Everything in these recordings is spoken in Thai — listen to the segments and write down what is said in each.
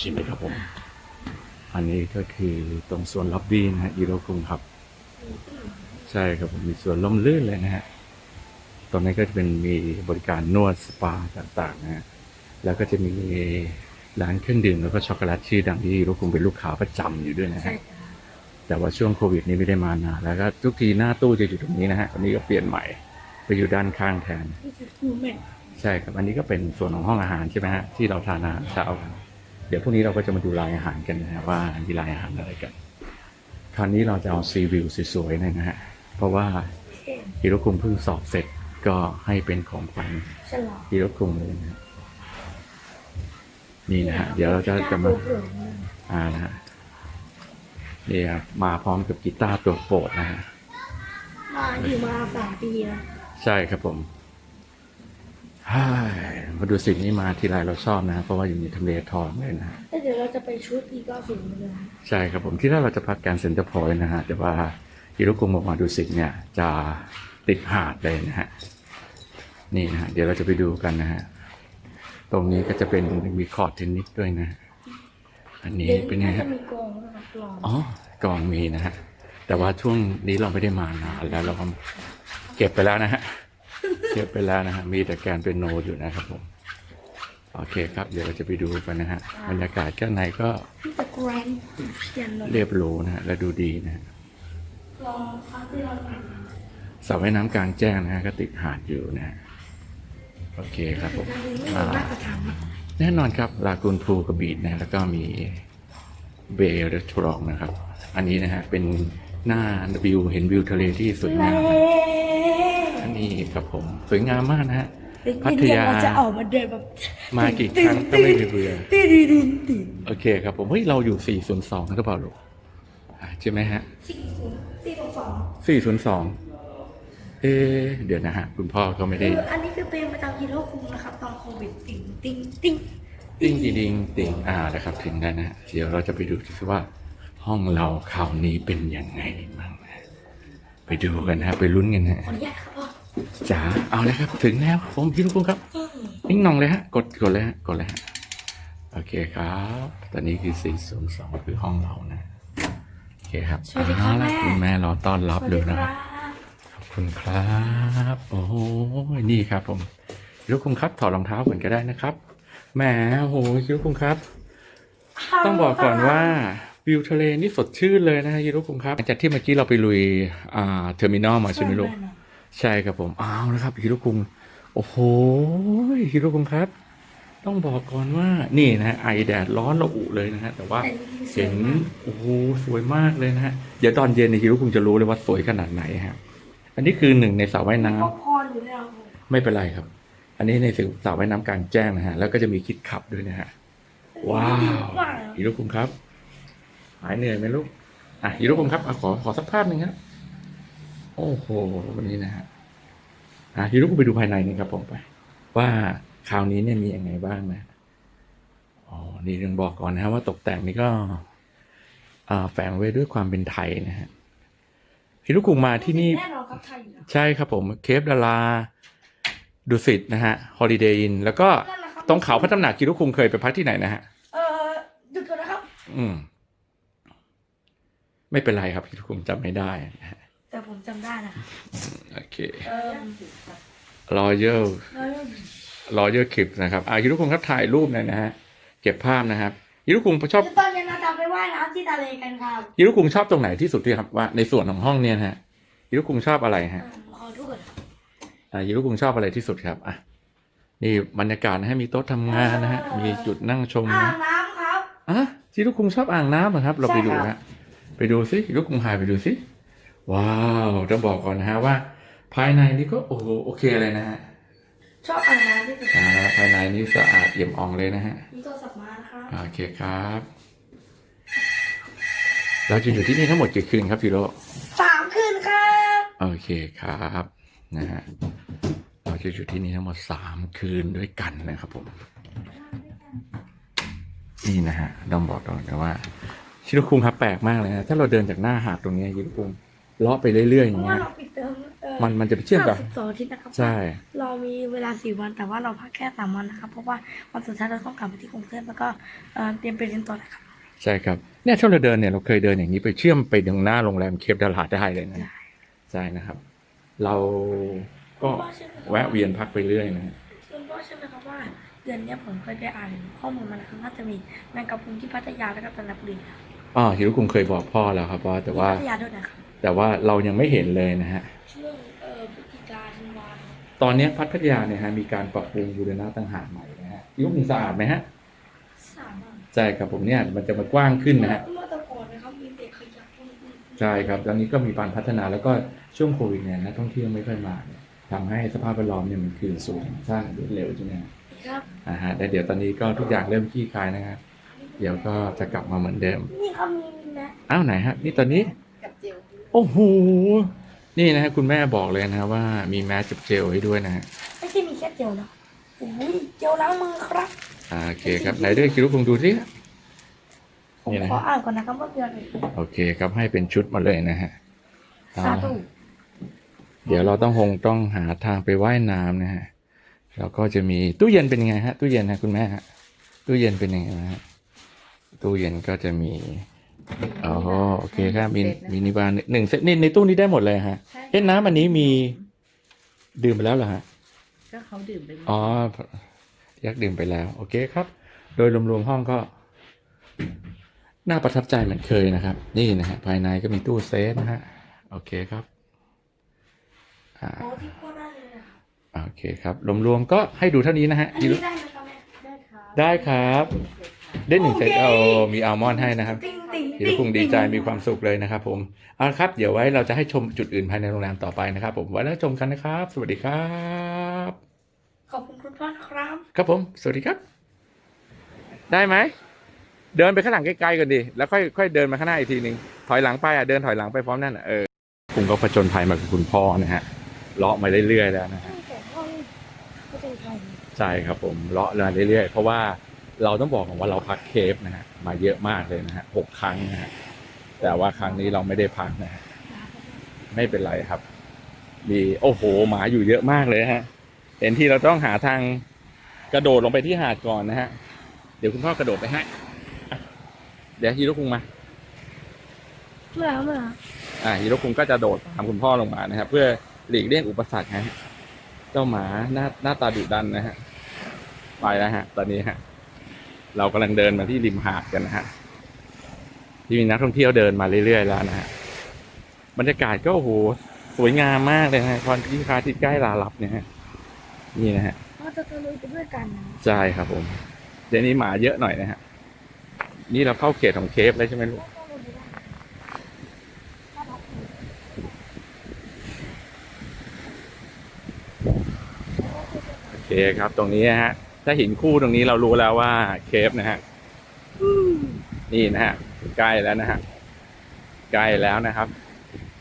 ใช่ไหมครับผม อันนี้ก็คือตรงส่วนล็อบบี้นะฮะอีโรกรุงครับ ใช่ครับผมมีส่วนล่มลื่นเลยนะฮะตรงนี้ก็จะเป็นมีบริการนวดสปาต่างๆนะฮะแล้วก็จะมีร้านเครื่องดื่มแล้วก็ช็อกโกแลตชื่อดังที่อีโรกรุงเป็นลูกค้าประจำอยู่ด้วยนะใช่ฮะค่ะแต่ว่าช่วงโควิดนี้ไม่ได้มานานแล้วก็ทุกทีหน้าตู้จะอยู่ตรงนี้นะฮะอันนี้ก็เปลี่ยนใหม่ไปอยู่ด้านข้างแทนนี่คือคูแมนใช่ครับ อันนี้ก็เป็นส่วนของห้องอาหารใช่ไหมฮะที่เราทานอาหารเช้ากัน เดี๋ยวพรุ่งนี้เราก็จะมาดูรายอาหารกันนะฮะว่ามีรายอาหารอะไรกัน คราวนี้เราจะเอาซีวิวสวยๆเลยนะฮะ เพราะว่าฮิโรคุงเพิ่งสอบเสร็จก็ให้เป็นของขวัญฉลองฮิโรคุงเลยนะฮะนี่นะฮะ เดี๋ยวเราจะจะมาอ่านะฮะนี่ครับมาพร้อมกับกีตาร์ตัวโปรดนะฮะมาอยู่มาสามปีแล้วใช่ครับผมฮ่าย มาดูสิ่งนี้มาทีไรเราชอบนะ เพราะว่าอยู่ในทำเลทองเลยนะฮะแล้วเดี๋ยวเราจะไปชุดปีเก้าสิบเลยนะใช่ครับผมที่แรกเราจะพักแกรนด์เซ็นเตอร์พอยต์นะฮะ แต่ว่าฮิโรกุงบอกมาดูสิ่งเนี่ย จะติดหาดเลยนะฮะ นี่นะฮะ เดี๋ยวเราจะไปดูกันนะฮะ ตรงนี้ก็จะเป็นมีคอร์ดเทนนิสด้วยนะฮะอันนี้เป็นไงจะฮะมีกองนะครับกลองอ๋อกองมีนะฮะ แต่ว่าช่วงนี้เราไม่ได้มานานแล้วเราก็เก็บไปแล้วนะฮะ เก็บไปแล้วนะฮะมีแต่แกนเป็นโนอยู่นะครับผมโอเคครับเดี๋ยวเราจะไปดูกันนะฮะบรรยากาศข้างในก็ที่จะแกรนเขียนลยเรียบหรูนะฮะและดูดีนะฮะลองครั้งที่เราสระว่ายน้ำกลางแจ้งนะฮะก็ติดหาดอยู่นะฮะโอเคครับผมอ่าแน่นอนครับลากูนพูกับบีดนะแล้วก็มีเบย์รีสอร์ทนะครับ อันนี้นะฮะเป็นหน้าวิวเห็นวิวทะเลที่สวยงามนนี้ ครับผม สวยงามมากนะฮะ พัทยาเราจะออกมาเดินแบบมากี่ครั้งก็ไม่มีเบื่อตีดีดีดีโอเคครับผม เฮ้ย เราอยู่ 402หรือเปล่าลูกอะใช่ไหมฮะสี่ศูนย์สี่สองสอง402 เอ๊ะเดี๋ยวนะฮะ คุณพ่อก็ไม่ได้คืออันนี้คือเพลงประจำฮีโร่คุงนะครับ ตอนโควิดติ่งติ่งติ่งติ้งดีดิงติงอ่านะครับถึงได้นะฮะเดี๋ยวเราจะไปดูซิว่า ห้องเราคราวนี้เป็นยังไงบ้างนะไปดูกันนะฮะ ไปลุ้นกันนะฮะ ขออนุญาตครับพ่อจ๋าเอาเลยครับ ถึงแล้วผมพี่ลูกคุณครับนิ่งนองเลยฮะ กดกดเลยฮะกดเลยฮะโอเคครับ ตอนนี้คือ402คือห้องเรานะโอเคครับสวัสดีครับเอาละแม่ คุณแม่รอต้อนรับสวัสเลดียคนะครัรับบขอบคุณครับ โอ้โหนี่ครับ ผมคิรุคุณครับถอดรองเท้าก่อนก็ได้นะครับแหมโอ้โหคิรุคุณครับ ต้องบอกก่อนว่าวิวทะเลนี่สดชื่นเลยนะฮะคิรุคุณครับหลังจากที่เมื่อกี้เราไปลุยอ่าเทอร์มินอลมาใช่ไหมลูก ใช่ครับผมอ้าวนะครับฮิโรคุงโอ้โหฮิโรคุงครับ ต้องบอกก่อนว่านี่นะฮะไอแดดร้อนระอุเลยนะฮะแต่ว่าแต่จริงๆสวยเห็นมากโอ้โหสวยมากเลยนะฮะเดี๋ยวตอนเย็นในยฮิโรคุงจะรู้เลยว่าสวยขนาดไหนฮะอันนี้คือหนึ่งในสระว่ายน้ำพ่อพรอยู่แล้วไม่เป็นไรครับ อันนี้ในสระว่ายน้ำกลางแจ้งนะฮะแล้วก็จะมีคิดขับด้วยนะฮะว้าวฮิโรคุงครับ หายเหนื่อยไหมลูกอะฮิโรคุงครับอะขอขอสักภาพหนึ่งครับ โอ้โหวันนี้นะฮะอะฮิโรุคุไปดูภายในนี่ครับผมไป ว่าคราวนี้เนี่ยมียังไงบ้างนะอ๋อนี่ยังบอกก่อนนะฮะว่าตกแต่งนี่ก็อ่าแฝงไว้ด้วยความเป็นไทยนะฮะฮิโรุคุมาที่นี่แน่นอนครับไทยอยู่แล้วใช่ครับผมเคฟดาราดุสิตนะฮะฮอลิเดย์อินแล้วก็นั่นแหละครับตรงเขาพระตำหนักฮิโรุคุงเคยไปพักที่ไหนนะฮะเออหยุดก่อนนะครับ อืม ไม่เป็นไรครับฮิโรุคุงจำไม่ได้นะฮะ แต่ผมจำได้นะโอเคเออรอยัลเออรอเยอร์คลิปนะครับอ่าฮิรุคุงครับถ่ายรูปหน่อยนะฮะเก็บภาพนะครับฮิรุคุงชอบเดี๋ยวตอนเย็นเราจะไปว่ายน้ำที่ทะเลกันครับฮิรุคุงชอบตรงไหนที่สุดที่ครับว่าในส่วนของห้องเนี่ยนะฮะฮิรุคุงชอบอะไรเอฮะอขอดูก่อนครับอ่าฮิรุคุงชอบอะไรที่สุดครับอะนี่บรรยากาศนะฮะมีโต๊ะทำงานนะฮะมีจุดนั่งชมอ่านะงน้ำครับอะฮิรุคุงชอบอ่างน้ำเหรอครับ เราไปดูใช่ครับฮะไปดูสิฮิรุคุงพาไปดูสิ ว้าวต้องบอกก่อนนะฮะว่า ภายในนี่ก็โอ้โหโอเคเลยนะฮะชอบอ่างน้ำที่สุดอ่าภายในนี่สะอาดเอี่ยมอ่องเลยนะฮะมีโทรศัพท์มานะครับโอเคครับ เราจะอยู่ที่นี่ทั้งหมดกี่คืนครับฟิโรสามคืนครับโอเคครับนะฮะเราจะอยู่ที่นี่ทั้งหมดสามคืนด้วยกันนะครับผมนี่นะฮะต้องบอกก่อนนะว่า ชิโรคุงครับแปลกมากเลยนะถ้าเราเดินจากหน้าหาดตรงเนี้ยชิโรคุง เลาะไปเรื่อยๆอเพย่างราะว่าเงี้ย เราปิดเทอมเออมันมันจะไปเชื่อมกับสิบสองอาทิตย์นะครับใช่ เรามีเวลาสี่วันแต่ว่าเราพักแค่สามวันนะครับ เพราะว่าวันสุดท้ายเราต้องกลับไปที่กรุงเทพแล้วก็เอ่อเตรียมไปเรียนต่อนะครับ ใช่ครับเนี่ยถ้าเราเดินเนี่ยเราเคยเดินอย่างนี้ไปเชื่อมไปตรงหน้าโรงแรมเคปดาราได้เลยนะได้ใช่นะครับ เราก็แวะเวียนพักไปเรื่อยนะฮะคุณพ่อใช่ไหมครับว่าเดือนเนี้ยผมเคยไปอ่านข้อมูลมานะครับน่าจะมีแมงกะพรุนที่พัทยาแล้วก็จันทบุรีครับอ๋อฮิรุคุงเคยบอกพ่อแล้วครับว่าแต่ว่าที่พัทยาด้วยนะครับ แต่ว่าเรายังไม่เห็นเลยนะฮะช่วงเอ่อพฤศจิกาธันวาคมตอนเนี้ยพัทยาเนี่ยฮะมีการปรับปรุงบูรณะต่างหากใหม่นะฮะฮิรุคุงสะอาดไหมฮะสามวันใช่ครับผมเนี่ยมันจะมากว้างขึ้นนะฮะ เมื่อตะก่อนนะครับมีเด็กขยับคนอื่นใช่ครับตอนนี้ก็มีการพัฒนาแล้วก็ช่วงโควิดเนี่ยนักท่องเที่ยวไม่ค่อยมาเนี่ยทำให้สภาพแวดล้อมเนี่ยมันคืนสู่ธรรมชาติรวดเร็วใช่ไหมฮะครับ อ่าฮะแต่เดี๋ยวตอนนี้ก็ทุกอย่างเริ่มคลี่คลายนะครับเดี๋ยวก็จะกลับมาเหมือนเดิม นี่ครับมีนะ อ้าวไหนฮะ นี่ตอนนี้กับเจล โอ้โห นี่นะฮะคุณแม่บอกเลยนะว่ามีแมสกับเจลให้ด้วยนะฮะ ไม่ใช่มีแค่เจลนะโอ้ยเจลล้างมือครับ อ่าโอเคครับ ไหนด้วยคิรุคงดูสิผมนี่นะขออ่านก่อนนะครับว่าเดือนอะไรโอเคครับให้เป็นชุดมาเลยนะฮะอ่าสาธุเดี๋ยวเราต้องคงต้องหาทางไปว่ายน้ำนะฮะแล้วก็จะมีตู้เย็นเป็นยังไงฮะตู้เย็นนะคุณแม่ฮะตู้เย็นเป็นยังไงนะฮะตู้เย็นก็จะมี อ๋อโอเคครับมีมินิบาร์หนึ่งเซตนี่ในตู้นี้ได้หมดเลยฮะเอ๊ะน้ำอันนี้มีดื่มไปแล้วเหรอฮะก็เขาดื่มไปหมดอ๋อยักดื่มไปแล้ว โอเคครับ โดยรวมๆห้องก็ น่าประทับใจเหมือนเคยนะครับ นี่นะฮะภายในก็มีตู้เซฟนะฮะโอเคครับอ่าโอ้ที่โคตรน่าเลยนะครับโอเคครับรวมๆก็ให้ดูเท่านี้นะฮะอันนี้ได้ไหมครับแม่ได้ครับได้ครับ ได้หนึ่งเซตเอามีอัลมอนด์ให้นะครับ ติ๊งติ๊งฮิรุคุงดีใจมีความสุขเลยนะครับ ผมเอาละครับ เดี๋ยวไว้เราจะให้ชมจุดอื่นภายในโรงแรมต่อไปนะครับ ผมไว้แล้วชมกันนะครับ สวัสดีครับ ขอบคุณคุณพ่อครับ ครับผม สวัสดีครับ ได้ไหมเดินไปข้างหลังไกลๆก่อนดิแล้วค่อยค่อยเดินมาข้างหน้าอีกทีหนึ่งถอยหลังไปอะเดินถอยหลังไปพร้อมนั่นอะเออคุณก็ผจญภัยมากับคุณพ่อนะฮะเลาะมาเรื่อยๆแล้วนะฮะแต่พ่อนี่ไม่เป็นไรใช่ครับผมเลาะมาเรื่อยๆเพราะว่าเราต้องบอกก่อนว่าเราพักเคฟนะฮะ มาเยอะมากเลยนะฮะหกครั้งนะฮะแต่ว่าครั้งนี้เราไม่ได้พักนะฮะไม่เป็นไรครับ มีโอ้โหหมาอยู่เยอะมากเลยฮะ เห็นที่เราต้องหาทางกระโดดลงไปที่หาดก่อนนะฮะ เดี๋ยวคุณพ่อกระโดดไปให้อะเดี๋ยวฮีโร่คุงมาเมื่อเมื่ออ่าฮีโร่คุงก็จะโดดตามคุณพ่อลงมานะครับ เพื่อหลีกเลี่ยงอุปสรรคฮะ เจ้าหมาหน้าหน้าตาดุดันนะฮะ ไปแล้วฮะ ตอนนี้ฮะ เรากำลังเดินมาที่ริมหาดกันนะฮะที่มีนักท่องเที่ยวเดินมาเรื่อยๆแล้วนะฮะบรรยากาศก็โอ้โหสวยงามมากเลยนะฮะตอนที่พระอาทิตย์ใกล้ลาลับเนี่ยฮะนี่นะฮะเราจะตะลุยไปด้วยกันนะใช่ครับผมเดี๋ยวนี้หมาเยอะหน่อยนะฮะนี่เราเข้าเขตของเคฟแล้วใช่ไหมลูกโอเคครับตรงนี้นะฮะ ถ้าหินคู่ตรงนี้เรารู้แล้วว่าเคฟนะฮะนี่นะฮะใกล้แล้วนะฮะใกล้แล้วนะครับ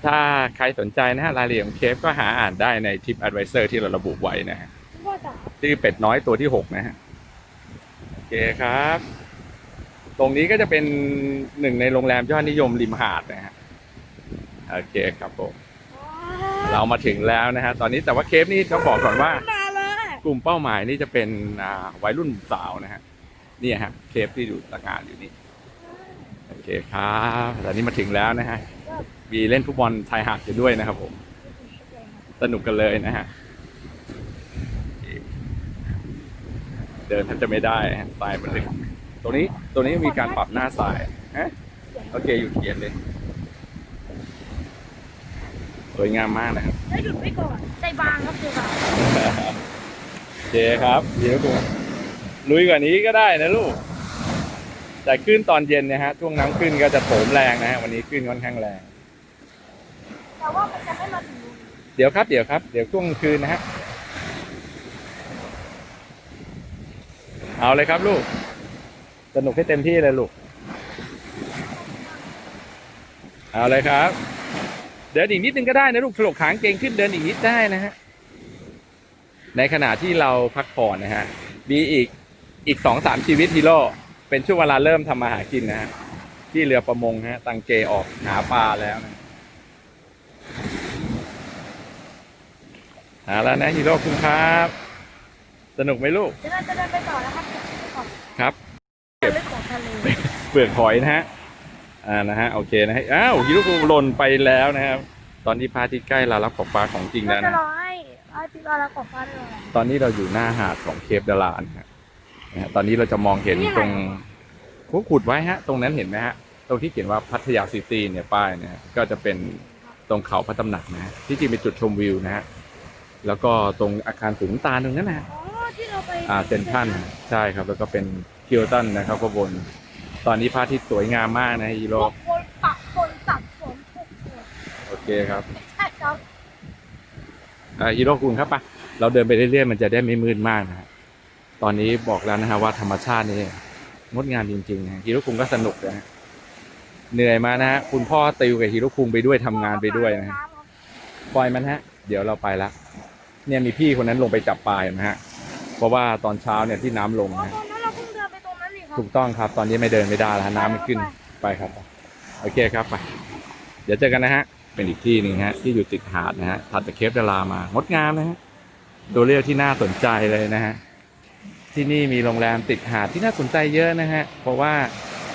ถ้าใครสนใจนะฮะรายละเอียดของเคฟก็หาอ่านได้ในทิป Advisor ที่เราระบุไว้นะฮะชื่อเป็ดน้อยตัวที่หกนะฮะโอเคครับ ตรงนี้ก็จะเป็นหนึ่งในโรงแรมยอดนิยมริมหาดนะฮะโอเคครับผมเรามาถึงแล้วนะฮะตอนนี้แต่ว่าเคฟนี่ต้องบอกก่อนว่า กลุ่มเป้าหมายนี่จะเป็นวัยรุ่นสาวนะฮะนี่ฮะเคฟที่อยู่ต่างานอยู่นี่โอเคครับตอนนี้มาถึงแล้วนะฮะมีเล่นฟุตบอลชายหาดอยู่ด้วยนะครับผม สนุกกันเลยนะฮะเดินท่านจะไม่ได้ทรายมันลึกตรงนี้ตรงนี้มีการปรับหน้าทรายฮะโอเคอยู่เขียนเลย สวยงามมากนะครับได้หยุดไปก่อนใจบางครับใจบาง เคครับ เดี๋ยวกูลุยกว่านี้ก็ได้นะลูก แต่ขึ้นตอนเย็นเนะฮะช่วงน้ำขึ้นก็จะโถมแรงนะฮะวันนี้ขึ้นค่อนข้างแรง แต่ว่ามันจะไม่มาถึงเดี๋ยวครับเดี๋ยวครับ เดี๋ยวช่วงคืนนะฮะ เอาเลยครับลูก สนุกให้เต็มที่เลยลูก เอาเลยครับ เดินอีกนิดนึงก็ได้นะลูกถลกขางเก่งขึ้นเดินอีกนิดได้นะฮะ ในขณะที่เราพักผ่อนนะฮะมีอีกอีกสองสามชีวิตฮีโร่เป็นช่วงเวลาเริ่มทำมาหากินนะฮะที่เรือประมงฮะตังเจออกหาปลาแล้วนะเอาแล้วนะฮีโร่คุณครับ สนุกไหมลูก เดี๋ยวเราจะเดินไปต่อแล้วครับไปก่อนครับเรื่องของทะเลเปลือกหอยนะฮะ อ่า นะฮะ โอเคนะฮะ อ้าวฮีโร่คุณหล่นไปแล้วนะครับ ตอนที่พระอาทิตย์ใกล้ลาลับขอบฟ้าของจริงเราแล้วจะนะ รอให้ อาทิตย์เราแล้วกบฟ้าได้เลยตอนนี้เราอยู่หน้าหาดของเคปดาลานนะฮะนะฮะตอนนี้เราจะมองเห็นตรงเขาขุดไว้ฮะ ตรงนั้นเห็นไหมฮะ ตรงที่เขียนว่าพัทยาซิตี้เนี่ยป้ายเนี่ยฮะก็จะเป็นตรงเขาพระตำหนักนะฮะที่จริงเป็นจุดชมวิวนะฮะ แล้วก็ตรงอาคารสูงตาลตรงนั้นนะฮะ อ๋อที่เราไปอ่าเซนทรันใช่ครับ แล้วก็เป็นคิวตันนะครับข้างบน ตอนนี้พระอาทิตย์สวยงามมากนะฮีพโร่วกคนปักคนสับสนทุกคน โอเคครับใช่ครับอ่า ฮีโร่คุณครับปะเราเดินไปเรื่อยๆมันจะได้ไม่มืดมากนะฮะตอนนี้บอกแล้วนะฮะว่าธรรมชาตินี่งดงามจริงๆนะฮีโร่คุณก็สนุกนะฮะเหนื่อยมานะฮะคุณพ่อติวกับฮีโร่คุงไปด้วยทำงานไปด้วยนะฮะำครับปล่อยมันฮะ เดี๋ยวเราไปละเนี่ยมีพี่คนนั้นลงไปจับปลาเห็นะฮะ เพราะว่าตอนเช้าเนี่ยที่น้ำลงอ๋อนะฮะตอนนั้นเราเพิ่งเดินไปตรงนั้นนี่ครับถูกต้องครับ ตอนนี้ไม่เดินไม่ได้แล้วฮะน้ำมันขึ้นไปครับ โอเคครับไป เดี๋ยวเจอกันนะฮะ เป็นอีกที่หนึ่งฮะที่อยู่ติดหาดนะฮะถัดจากเคปดารามางดงามนะฮะตัวเลือกที่น่าสนใจเลยนะฮะที่นี่มีโรงแรมติดหาดที่น่าสนใจเยอะนะฮะเพราะว่า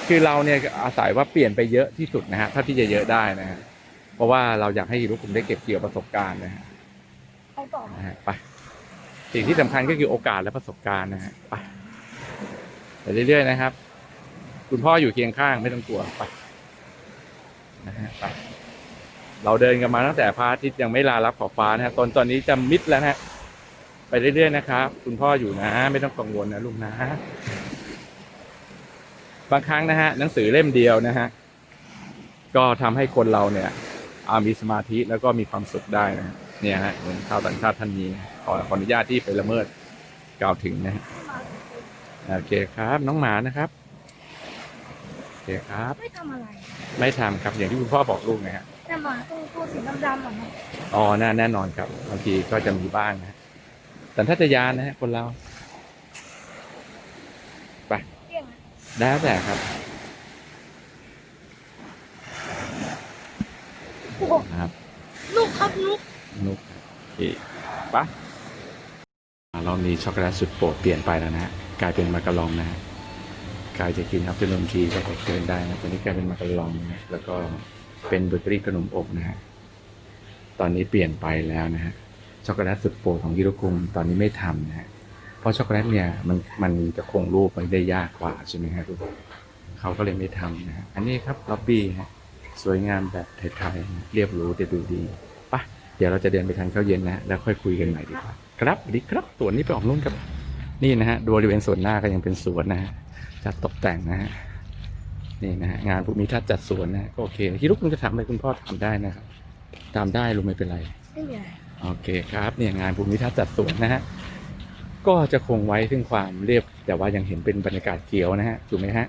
คือเราเนี่ยอาศัยว่าเปลี่ยนไปเยอะที่สุดนะฮะเท่าที่จะเยอะได้นะฮะเพราะว่าเราอยากให้ทุกคนได้เก็บเกี่ยวประสบการณ์นะฮะเอาต่อนะฮะไปสิ่งที่สำคัญก็คือโอกาสและประสบการณ์นะฮะไปไปเรื่อยๆนะครับ คุณพ่ออยู่เคียงข้างไม่ต้องกลัวไปนะฮะไป เราเดินกันมาตั้งแต่พระอาทิตย์ยังไม่ลารับขอบฟ้านะฮะตอนตอนนี้จะมิดแล้วนะฮะไปเรื่อยๆนะครับคุณพ่ออยู่นะ ไม่ต้องกังวลนะลูกนะ บางครั้งนะฮะหนังสือเล่มเดียวนะฮะก็ทำให้คนเราเนี่ยอ่ามีสมาธิแล้วก็มีความสุขได้นะฮะเนี่ยฮะเหมือนชาวต่างชาติท่านนี้นะขอขออนุญาตที่ไปละเมิดกล่าวถึงนะฮะโอเคครับ น้องหมานะครับโอเคครับ ไม่ทำอะไร ไม่ทำครับอย่างที่คุณพ่อบอกลูกไงฮะ แต่หมาตัวตัวสีดำๆอะนะอ๋อแน่แน่นอนครับบางทีก็จะมีบ้างนะฮะแต่ถ้าจะยานนะฮะคนเราเกี่ยงอะแล้วแต่ครับ โอ้โหนะครับลูกครับลูกนุกโอเคปะอ่ารอบนี้ช็อกโกแลตสุดโปรดเปลี่ยนไปแล้วนะฮะกลายเป็นมาการองนะฮะกลายจะกินครับเป็นนมทีก็เกินได้นะตอนนี้กลายเป็นมาการองนะแล้วก็ เป็นเบเกอรี่ขนมอบนะฮะ ตอนนี้เปลี่ยนไปแล้วนะฮะ ช็อกโกแลตสุดโปรดของฮิโรคุงตอนนี้ไม่ทำนะฮะ เพราะช็อกโกแลตเนี่ยมันมันจะคงรูปไว้ได้ยากกว่าใช่ไหมครับทุกคนเขาก็เลยไม่ทำนะฮะ อันนี้ครับล็อบบี้ฮะ สวยงามแบบไทยๆ เรียบรูแต่ดูดีปะเดี๋ยวเราจะเดินไปทานข้าวเย็นนะแล้วค่อยคุยกันใหม่ดีกว่า ครับดีครับสวนนี้ไปออกนู่นครับ นี่นะฮะ ดูบริเวณสวนหน้าก็ยังเป็นสวนนะฮะจัดตกแต่งนะฮะ นี่นะฮะงานภูมิทัศน์จัดสวนนะก็โอเคที่ลูกคุณจะถามอะไรคุณพ่อถามได้นะครับถามได้ลุงไม่เป็นไรไม่มีอะไรโอเคครับเนี่ยงานภูมิทัศน์จัดสวนนะฮะก็จะคงไว้ซึ่งความเรียบ แต่ว่ายังเห็นเป็นบรรยากาศเขียวนะฮะถูกไหมฮะ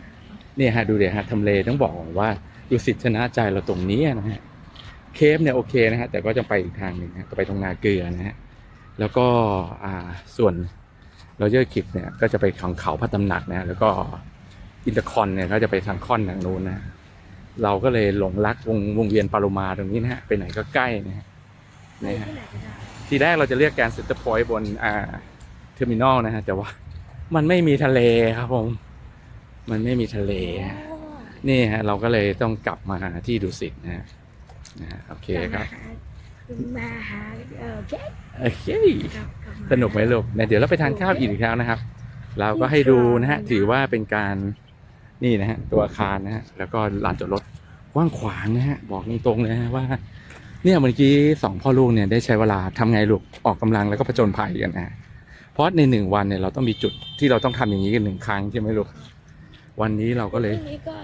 เนี่ยฮะดูเดี๋ยวฮะทำเลต้องบอกก่อนว่าดูสิทธิ์ชนะใจเราตรงนี้นะฮะเคฟเนี่ยโอเคนะฮะแต่ก็จะไปอีกทางหนึ่งนะก็ไปตรงนาเกลือนะฮะแล้วก็อ่าส่วนโรเจอร์คิดเนี่ยก็จะไปของเขาพระตำหนักนะฮะแล้วก็ อินเตอร์คอนเนี่ยก็จะไปทางค่อนทางนู้นนะฮะเราก็เลยหลงรักวงวงเวียนปาโลมาตรงนี้นะฮะไปไหนก็ใกล้นะฮะไปนะฮะที่ไหนก็ได้ทีแรกเราจะเรียกแกรนด์เซ็นเตอร์พอยต์บนอ่าเทอร์มินอลนะฮะแต่ว่ามันไม่มีทะเลครับผม มันไม่มีทะเลฮะนี่ฮะเราก็เลยต้องกลับมาที่ดุสิตนะฮะนะฮะโอเคครับมาหาเออโอเคโอเคครับกลับมาสนุกไหมลูกเนี่ยเดี๋ยวเราไปทานข้าวอีกแล้วนะครับ เราก็ให้ดูนะฮะถือว่าเป็นการ นี่นะฮะตัวอาคารนะฮะแล้วก็ลานจอดรถกว้างขวางนะฮะบอกตรงๆเลยนะฮะว่า เนี่ยเมื่อกี้สองพ่อลูกเนี่ยได้ใช้เวลาทำไงลูกออกกำลังแล้วก็ผจญภัยกันนะฮะเพราะในหนึ่งวันเนี่ยเราต้องมีจุดที่เราต้องทำอย่างนี้กันหนึ่งครั้งใช่ไหมลูกวันนี้เราก็เลยวันนี้ก็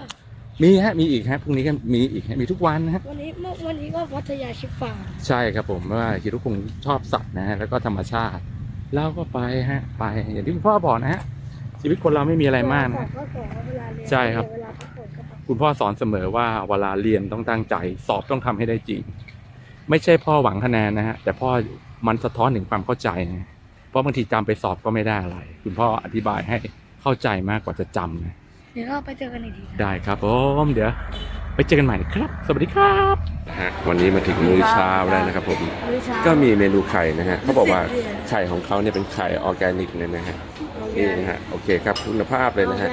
มีฮะมีอีกฮะพรุ่งนี้ก็มีอีกฮะมีทุกวันนะฮะวันนี้เมื่อวันนี้ก็พัทยาชิฟฟ่าใช่ครับผมว่าคิดว่าคงชอบสัตว์นะฮะแล้วก็ธรรมชาติเราก็ไปฮะไปอย่างที่คุณพ่อบอกนะฮะ ชีวิตคนเราไม่มีอะไรมากนะฮะก็ขอเวลาเรียนใช่ครับเวลาพักผ่อนก็พักคุณพ่อสอนเสมอว่าเวลาเรียนต้องตั้งใจ สอบต้องทำให้ได้จริง ไม่ใช่พ่อหวังคะแนนนะฮะแต่พ่อมันสะท้อนถึงความเข้าใจนะเพราะบางทีจำไปสอบก็ไม่ได้อะไร คุณพ่ออธิบายให้เข้าใจมากกว่าจะจำนะเดี๋ยวเราไปเจอกันอีกทีครับได้ครับผมเดี๋ยวไปเจอกันใหม่นะครับ สวัสดีครับนะฮะวันนี้มาถึงมื้อเช้าแล้วนะครับผม ก็มีเมนูไข่นะฮะเขาบอกว่าไข่ของเขาเนี่ยเป็นไข่ออร์แกนิกเลยนะฮะนี่นะฮะโอเคครับคุณภาพเลยนะฮะ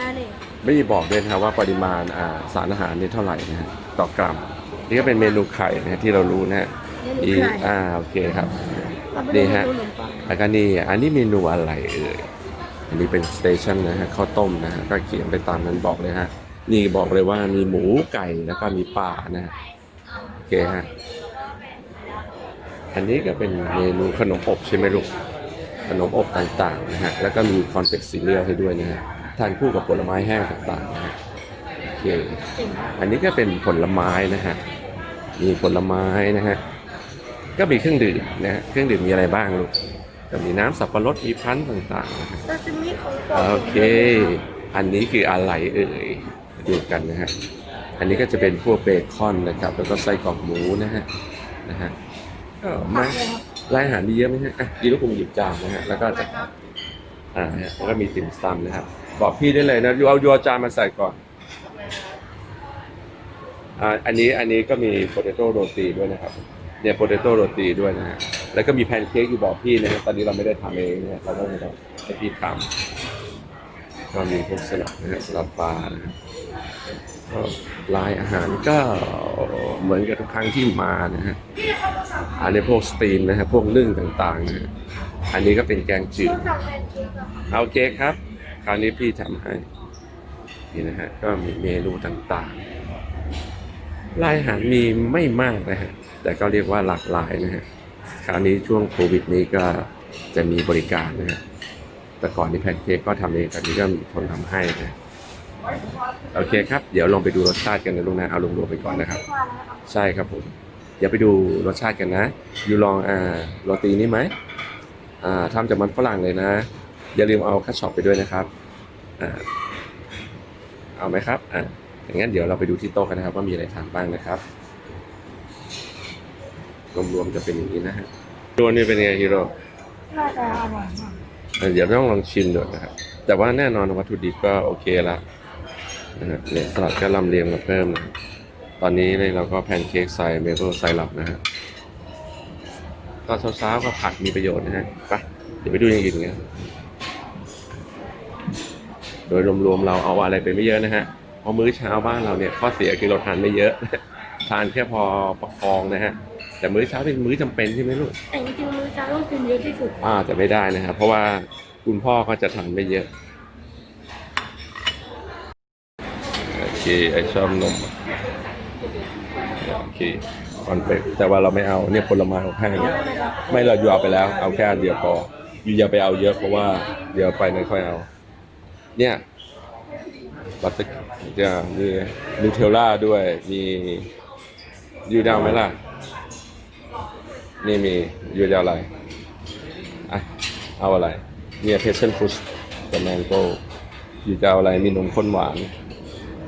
ไม่ได้บอกด้วยนะฮะว่าปริมาณอ่าสารอาหารเนี่ยเท่าไหร่นะฮะต่อกรัม นี่ก็เป็นเมนูไข่นะฮะที่เรารู้นะฮะอีอ่าโอเคครับนี่ฮะแล้วก็นี่อันนี้เมนูอะไรเอ่ย อันนี้เป็นสเตชันนะฮะข้าวต้มนะฮะก็เขียนไปตามนั้นบอกเลยฮะนี่บอกเลยว่ามีหมูไก่แล้วก็มีปลานะฮะโอเคฮะอันนี้ก็เป็นเมนูขนมอบใช่ไหมลูกขนมอบต่างๆนะฮะแล้วก็มีคอนเฟกซีเรียลให้ด้วยนะฮะทานคู่กับผลไม้แห้งต่างๆนะฮะโอเคอันนี้ก็เป็นผลไม้นะฮะมีผลไม้นะฮะก็มีเครื่องดื่มนะฮะเครื่องดื่มมีอะไรบ้างลูก ก็มีน้ำสับปะรดมีพันธุ์ต่างๆนะฮะซาซิมิของโปรดโอเค อันนี้คืออะไรเอ่ยมาดูกันนะฮะอันนี้ก็จะเป็นพวกเบคอนนะครับ แล้วก็ไส้กรอกหมูนะฮะนะฮะก็ไม่รายอาหารมีเยอะไหมฮะอะดีลูกคงหยิบจานนะฮะแล้วก็จะอ่าฮะแล้วก็มีติ่มซำนะครับบอกพี่ได้เลยนะยูเอายูเอาจานมาใส่ก่อนอ่าอันนี้อันนี้ก็มีโปเตโต้โรตีด้วยนะครับ เนี่ยโปเตโต้โรตีด้วยนะฮะแล้วก็มีแพนเค้กอยู่บอกพี่นะฮะตอนนี้เราไม่ได้ทำเองนะฮะเราต้องให้พี่ทำก็มีพวกสลัดนะฮะสลัดปลานะฮะก็ลายอาหารก็เหมือนกับทุกครั้งที่มานะฮะอันนี้พวกสตรีมนะฮะพวกนึ่งต่างๆนะฮะอันนี้ก็เป็นแกงจืดเอาโอเคครับ คราวนี้พี่ทำให้นี่นะฮะก็มีเมนูต่างๆ รายอาหารมีไม่มากนะฮะ แต่ก็เรียกว่าหลากหลายนะฮะ คราวนี้ช่วงโควิดนี้ก็จะมีบริการนะฮะ แต่ก่อนนี้แพนเค้กก็ทำเองแต่นี้ก็มีคนทำให้นะ โอเคครับ เดี๋ยวลองไปดูรสชาติกันนะลูกนะ เอารวมไปก่อนนะครับ ใช่ครับผม เดี๋ยวไปดูรสชาติกันนะ อยู่ลองอ่าโรตีนี้ไหมอ่าทำจากมันฝรั่งเลยนะ อย่าลืมเอาคัตช็อปไปด้วยนะครับ อ่า เอาไหมครับ อ่า อย่างนั้นเดี๋ยวเราไปดูที่โต๊ะกันนะครับ ว่ามีอะไรทานบ้างนะครับ รวมๆจะเป็นอย่างนี้นะฮะตัวนี้เป็นไงฮีโร่น่าจะอร่อยมากเอ่อเดี๋ยวต้องลองชิมดูนะครับ แต่ว่าแน่นอนวัตถุดิบก็โอเคละนะฮะเนี่ยสลัดก็ลำเลียงมาเพิ่มนะตอนนี้เลยเราก็แพนเค้กใส่เมเปิลไซรัปนะฮะตอนเช้าๆก็ผักมีประโยชน์นะฮะไปเดี๋ยวไปดูอย่างอื่นกันโดยรวมๆเราเอาอะไรไปไม่เยอะนะฮะเพราะมื้อเช้าบ้านเราเนี่ยข้อเสียคือเราทานไม่เยอะ ทานแค่พอประคองนะฮะแต่มื้อเช้าเป็นมื้อจำเป็นใช่ไหมลูกแต่จริงๆมื้อเช้าต้องกินเยอะที่สุดอ่าแต่ไม่ได้นะครับเพราะว่าคุณพ่อก็จะทานไม่เยอะโอเคไอชอบนมโอเคคอนเฟกแต่ว่าเราไม่เอาเนี่ยผลไม้ของแห้งไม่เราอยู่เอาไปแล้ว เอาแค่อันเดียวพออยู่อย่าไปเอาเยอะเพราะว่าเดี๋ยวไปนั้นค่อยเอา เนี่ยบัตเตอร์ จะมีนูเทลล่าด้วย มียูดาวไหมล่ะ นี่มียูดาวอะไรอะเอาอะไรเนี่ยเพชรฟุชกับแมงโก้ยู่จะเอาอะไรมีนมข้นหวาน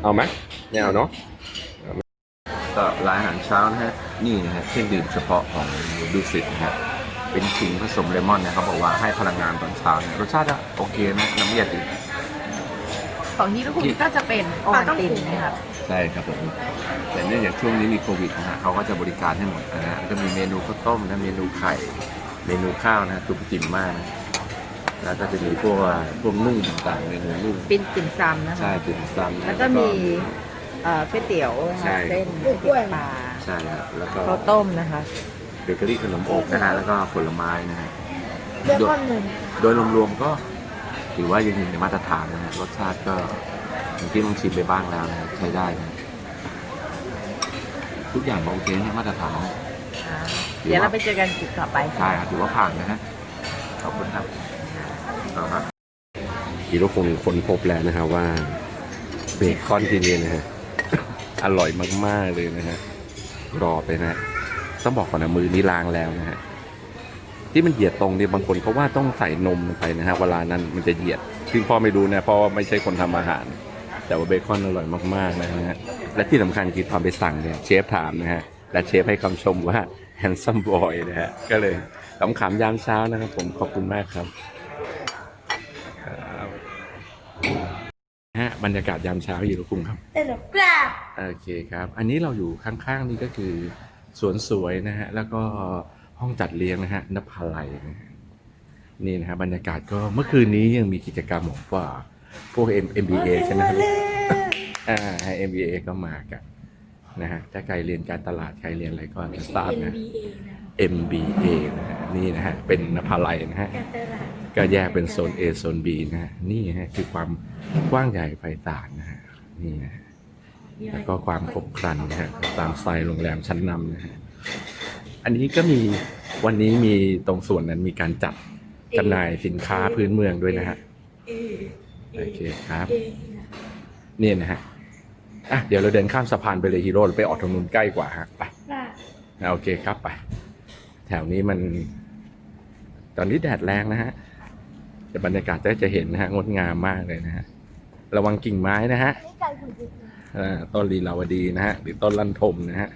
เอาไหมไม่เอาเนาะก็ร้านอาหารเช้านะฮะ นี่นะฮะเครื่องดื่มเฉพาะของดูสิตนะฮะเป็นขิงผสมเลมอนนะเขาบอกว่าให้พลังงานตอนเช้าเนี่ยรสชาติโอเคนะน้ำเยียดดี ของฮิโรคุก็จะเป็นโอวัลตินนะครับใช่ครับผมแต่เนื่องจากช่วงนี้มีโควิดนะฮะเขาก็จะบริการให้หมดนะฮะแล้วก็มีเมนูข้าวต้มนะเมนูไข่เมนูข้าวนะจุกจิ๋มมากนะแล้วก็จะมีพวกพวกนึ่งต่างๆเมนูนึ่งเป็นติ่มซำนะคะใช่ติ่มซำนะแล้วก็มีเอ่อก๋วยเตี๋ยวนะใช่คะเส้นกล้วยปลาใช่ครับแล้วก็ข้าวต้มนะคะเบเกอรี่ขนมอบนะฮะแล้วก็ผลไม้นะฮะเบคอนหนึ่งโดยรวมๆก็ ถือว่ายังอยู่ในมาตรฐานนะฮะรสชาติก็อย่างที่ลองชิมไปบ้างแล้วนะฮะใช้ได้นะทุกอย่างโอเคนะมาตรฐานนะอ่าเดี๋ยวเราไปเจอกันจุดต่อไปใช่ครับถือว่าผ่านนะฮะขอบคุณครับเอาครับฮีโร่คงคนพบแล้วนะฮะว่าเบคอนที่นี่นะฮะอร่อยมากๆเลยนะฮะกรอบเลยนะฮะต้องบอกก่อนนะมือนี้ล้างแล้วนะฮะ ที่มันเหยียดตรงเนี่ยบางคนเขาว่าต้องใส่นมลงไปนะฮะเวลานั้นมันจะเหยียดซึ่งพ่อไม่รู้นะเพราะว่าไม่ใช่คนทำอาหาร แต่ว่าเบคอนอร่อยมากๆนะฮะและที่สำคัญคือตอนไปสั่งเนี่ยเชฟถามนะฮะและเชฟให้คำชมว่า handsome boy นะฮะก็เลยขำๆยามเช้านะครับผมขอบคุณมากครับครับฮะบรรยากาศยามเช้าอยู่ทุกคุมครับเต้นแบบกราบโอเคครับ อันนี้เราอยู่ข้างๆนี่ก็คือสวนสวยนะฮะแล้วก็ ห้องจัดเลี้ยงนะฮะนภาลัยนะฮะนี่นะฮะบรรยากาศก็เมื่อคืนนี้ยังมีกิจกรรมของว่า พวก M MBA ใช่ไหมครับอ่าให้ MBA ก็มากันนะฮะถ้าใครเรียนการตลาดใครเรียนอะไรก็จะทราบนะ NBA นะครับ MBA นะฮะนี่นะฮะเป็นนภาลัยนะฮะการตลาดก็แยกเป็นโซน A โซน B นะฮะนี่ฮะคือความกว้างใหญ่ไพศาลนะฮะนี่นะฮะแล้วก็ความครบครันนะฮะตามสไตล์โรงแรมชั้นนำนะฮะ อันนี้ก็มีวันนี้มีตรงส่วนนั้นมีการจัดจำหน่ายสินค้าพื้นเมืองด้วยนะฮะเอโอเคครับเอเนี่ยนะฮะอะเดี๋ยวเราเดินข้ามสะพานไปเลยฮีโร่เราไปออกตรงนู้นใกล้กว่าฮะไปน่าอะโอเคครับไป แถวนี้มัน ตอนนี้แดดแรงนะฮะแต่บรรยากาศจะจะเห็นนะฮะงดงามมากเลยนะฮะระวังกิ่งไม้นะฮะไม่ไกลถึงจุดนะอ่าต้นลีลาวดีนะฮะหรือต้นลันทมนะฮะ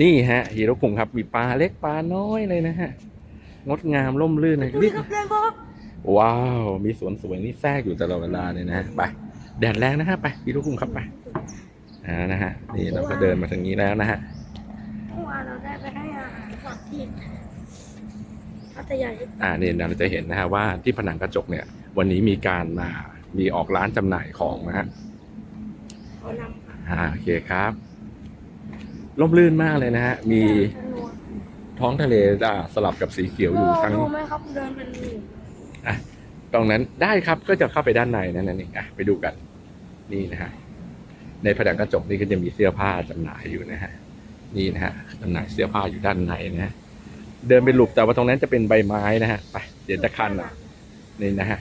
นี่ฮะฮีโร่คุงครับ มีปลาเล็กปลาน้อยเลยนะฮะ งดงามร่มรื่นเลยดูนี่ดิครับเล่นบอลว้าว มีสวนสวยนี่แทรกอยู่ตลอดเวลาเลยนะฮะไป แดดแรงนะฮะ ไปฮีโร่คุงครับไปอ่านะฮะ นี่เราก็เดินมาทางนี้แล้วนะฮะเมื่อวานเราได้ไปให้อาหารสัตว์ที่พัทยาอ่าเนี่ยเราจะเห็นนะฮะว่าที่ผนังกระจกเนี่ย วันนี้มีการมามีออกร้านจำหน่ายของนะฮะเขานำมาอ่าโอเคครับ ร่มรื่นมากเลยนะฮะ มีท้องทะเลอ่าสลับกับสีเขียวอยู่ทั้งดูไหมครับเดินเป็นหมู่อะตรงนั้นได้ครับก็จะเข้าไปด้านในนั่นนั่นเองอะไปดูกันนี่นะฮะในผนังกระจกนี่ก็จะมีเสื้อผ้าจำหน่ายอยู่นะฮะนี่นะฮะจำหน่ายเสื้อผ้าอยู่ด้านในนะฮะเดินไปหลุบแต่ว่าตรงนั้นจะเป็นใบไม้นะฮะไปเดี๋ยวจะคันอะนี่นะฮะ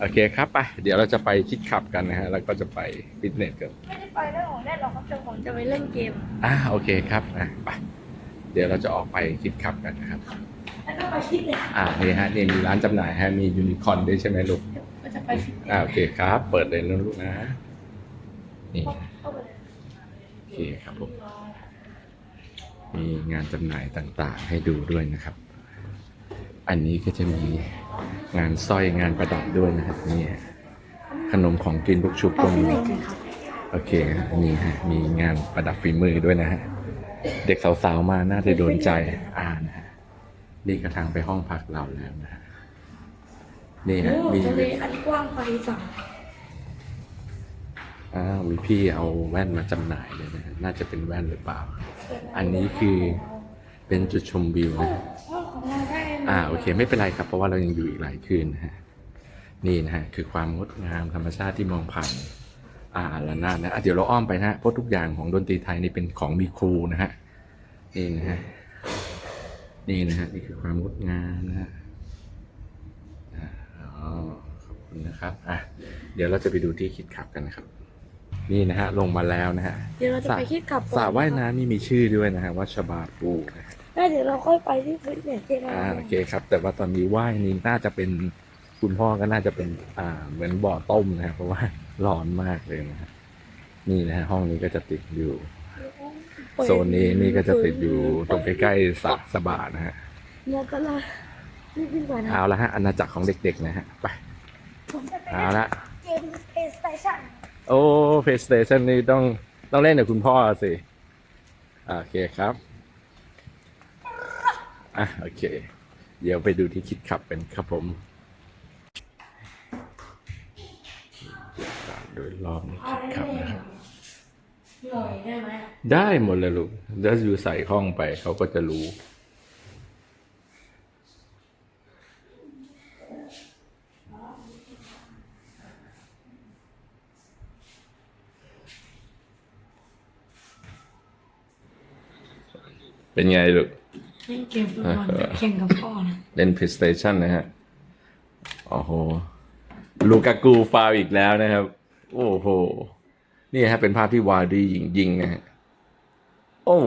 โอเคครับไปเดี๋ยวเราจะไปคิดขับกันนะฮะ แล้วก็จะไปฟิตเนสกัน ไม่ได้ไปเรื่องของเล่นหรอกครับแต่ผมจะไปเล่นเกมอ่าโอเคครับอะไปเดี๋ยวเราจะออกไปคิดขับกันนะครับ แล้วก็ไปฟิตเนสอ่านี่ฮะนี่มีร้านจำหน่ายฮะมียูนิคอร์นด้วยใช่ไหมลูก ก็จะไปฟิตเนสอ่าโอเคครับ เปิดเลยนะลูกนะ นี่เข้าไปเลยโอเคครับผม มีงานจำหน่ายต่างๆ ให้ดูด้วยนะครับ อันนี้ก็จะมี งานสร้อยงานประดับด้วยนะครับนี่ฮะขนมของกินบุกชุบไปก็ฟิตมีเนสกันครับโอเคฮะนี่ฮะมีงานประดับฝีมือด้วยนะฮะเด็กสาวๆมาน่าจะโดนใจอ่านะฮะนี่ก็ทางไปห้องพักเราแล้วนะฮะนี่ฮะโอ้มีทะเลอันกว้างไปฝั่งอ้าวมีพี่เอาแว่นมาจำหน่ายเลยนะฮะน่าจะเป็นแว่นหรือเปล่า อันนี้คือเป็นจุดชมวิวนะฮะห้อง ของเราได้อ่าโอเค ไม่เป็นไรครับ เพราะว่าเรายังอยู่อีกหลายคืนนะฮะนี่นะฮะคือความงดงามธรรมชาติที่มองผ่านอ่าละนาดนะอะเดี๋ยวเราอ้อมไปนะฮะเพราะทุกอย่างของดนตรีไทยนี่เป็นของมีครูนะฮะนี่นะฮะนี่นะฮะนี่คือความงดงามนะฮะอ่าอ๋อขอบคุณนะครับอะเดี๋ยวเราจะไปดูที่คิดขับกันนะครับ นี่นะฮะลงมาแล้วนะฮะเดี๋ยวเราจะไปคิดขับก่อนสระว่ายน้ำนี่มีชื่อด้วยนะฮะว่าชบาปูนะฮะ แล้วเดี๋ยวเราค่อยไปที่ฟิตเนสที่เราอ่าโอเคครับ แต่ว่าตอนนี้ว่ายนี่น่าจะเป็นคุณพ่อก็น่าจะเป็น อ่า เหมือนบ่อต้มนะครับเพราะว่าร้อนมากเลยนะฮะนี่นะฮะห้องนี้ก็จะติดอยู่ โซนนี้นี่ก็จะติดอยู่ตรงใกล้ๆสระสบานะฮะเนี่ยก็เลยรีบวิ่งก่อนนะเอาละฮะอาณาจักรของเด็กๆนะฮะไปผมจะไปเอาละ เกมเพย์สเตชันโอ้เพย์สเตชันนี่ต้องต้องเล่นกับคุณพ่อสิอ่าโอเคครับ อะโอเค เดี๋ยวไปดูที่คิดขับเป็นครับผมโดยรอบนี้คิดขับนะครับหน่อยได้ไหมได้หมดเลยลูกถ้าอยู่ใส่ห้องไปเขาก็จะรู้เป็นไงลูก เล่นเกมฟุตบอลแบบแข่งกับพ่อนะ เล่น PlayStation นะฮะ โอ้โห ลูกากูฟาวอีกแล้วนะครับ โอ้โห นี่ฮะเป็นภาพที่วาร์ดียิงยิงนะฮะ โอ้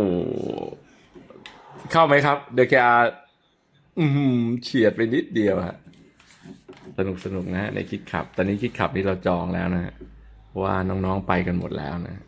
เข้าไหมครับ เดคอาอืมเฉียดไปนิดเดียวฮะ สนุกสนุกนะฮะในคิดขับ ตอนนี้คิดขับนี่เราจองแล้วนะฮะว่าน้องๆไปกันหมดแล้วนะ